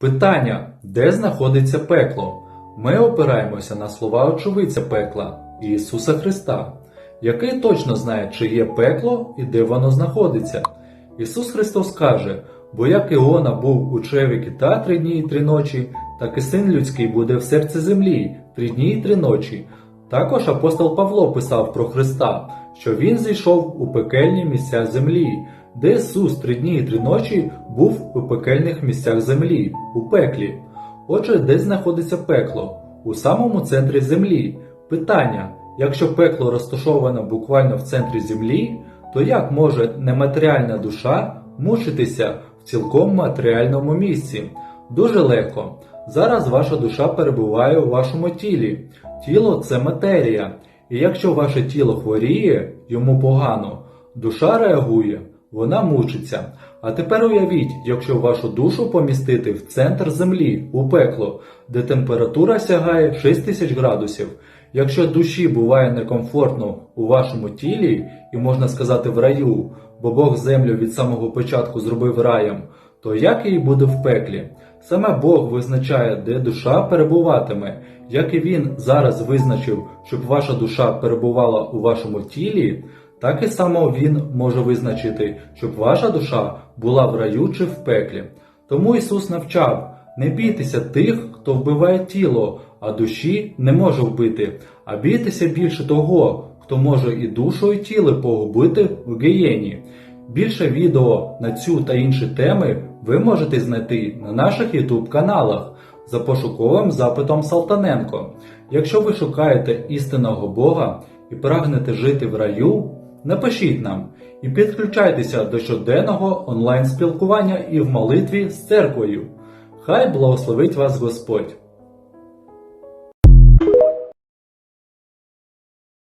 Питання, де знаходиться пекло? Ми опираємося на слова очевидця пекла Ісуса Христа, який точно знає, чи є пекло і де воно знаходиться. Ісус Христос каже: бо як Іона був у чреві кита три дні і три ночі, так і син людський буде в серці землі три дні і три ночі. Також апостол Павло писав про Христа, що Він зійшов у пекельні місця землі, де Ісус три дні і три ночі був у пекельних місцях землі, у пеклі. Отже, де знаходиться пекло? У самому центрі землі. Питання: якщо пекло розташоване буквально в центрі землі, то як може нематеріальна душа мучитися в цілком матеріальному місці? Дуже легко. Зараз ваша душа перебуває у вашому тілі. Тіло це матерія. І якщо ваше тіло хворіє, йому погано, душа реагує, вона мучиться. А тепер уявіть, якщо вашу душу помістити в центр землі, у пекло, де температура сягає 6000 градусів. Якщо душі буває некомфортно у вашому тілі, і можна сказати в раю, бо Бог землю від самого початку зробив раєм, то як їй буде в пеклі? Саме Бог визначає, де душа перебуватиме, як і Він зараз визначив, щоб ваша душа перебувала у вашому тілі, так і само Він може визначити, щоб ваша душа була в раю чи в пеклі. Тому Ісус навчав: не бійтеся тих, хто вбиває тіло, а душі не може вбити, а бійтеся більше того, хто може і душу, і тіло погубити в гієні. Більше відео на цю та інші теми ви можете знайти на наших YouTube каналах за пошуковим запитом Салтаненко. Якщо ви шукаєте істинного Бога і прагнете жити в раю, напишіть нам і підключайтеся до щоденного онлайн спілкування і в молитві з церквою. Хай благословить вас Господь!